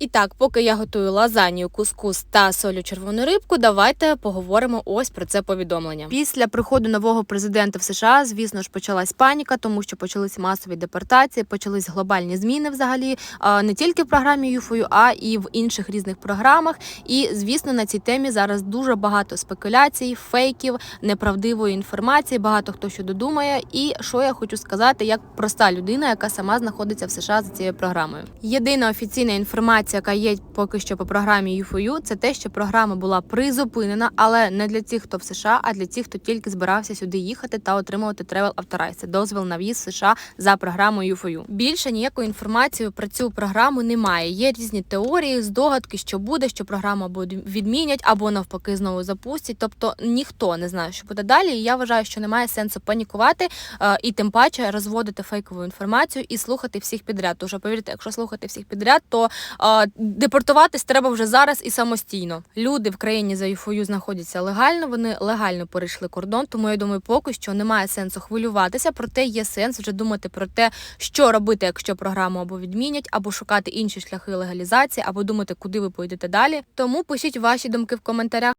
І так, поки я готую лазанью, кускус та солю червону рибку, давайте поговоримо ось про це повідомлення. Після приходу нового президента в США, звісно ж, почалась паніка, тому що почались масові депортації, почались глобальні зміни взагалі не тільки в програмі ЮФОЮ, а і в інших різних програмах. І звісно, на цій темі зараз дуже багато спекуляцій, фейків, неправдивої інформації. Багато хто що додумає. І що я хочу сказати, як проста людина, яка сама знаходиться в США за цією програмою. Єдина офіційна інформація, яка є поки що по програмі ЮФОЮ, це те, що програма була призупинена, але не для тих, хто в США, а для тих, хто тільки збирався сюди їхати та отримувати Travel Authorize. Дозвіл на в'їзд США за програмою ЮФОЮ. Більше ніякої інформації про цю програму немає. Є різні теорії, здогадки, що буде, що програму або відмінять, або навпаки знову запустять. Тобто ніхто не знає, що буде далі. І я вважаю, що немає сенсу панікувати е, і тим паче розводити фейкову інформацію і слухати всіх підряд. Що повірте, якщо слухати всіх підряд, то депортуватись треба вже зараз і самостійно. Люди в країні за ЮФОЮ знаходяться легально. Вони легально перейшли кордон. Тому я думаю, поки що немає сенсу хвилюватися. Проте є сенс вже думати про те, що робити, якщо програму або відмінять, або шукати інші шляхи легалізації, або думати, куди ви поїдете далі. Тому пишіть ваші думки в коментарях.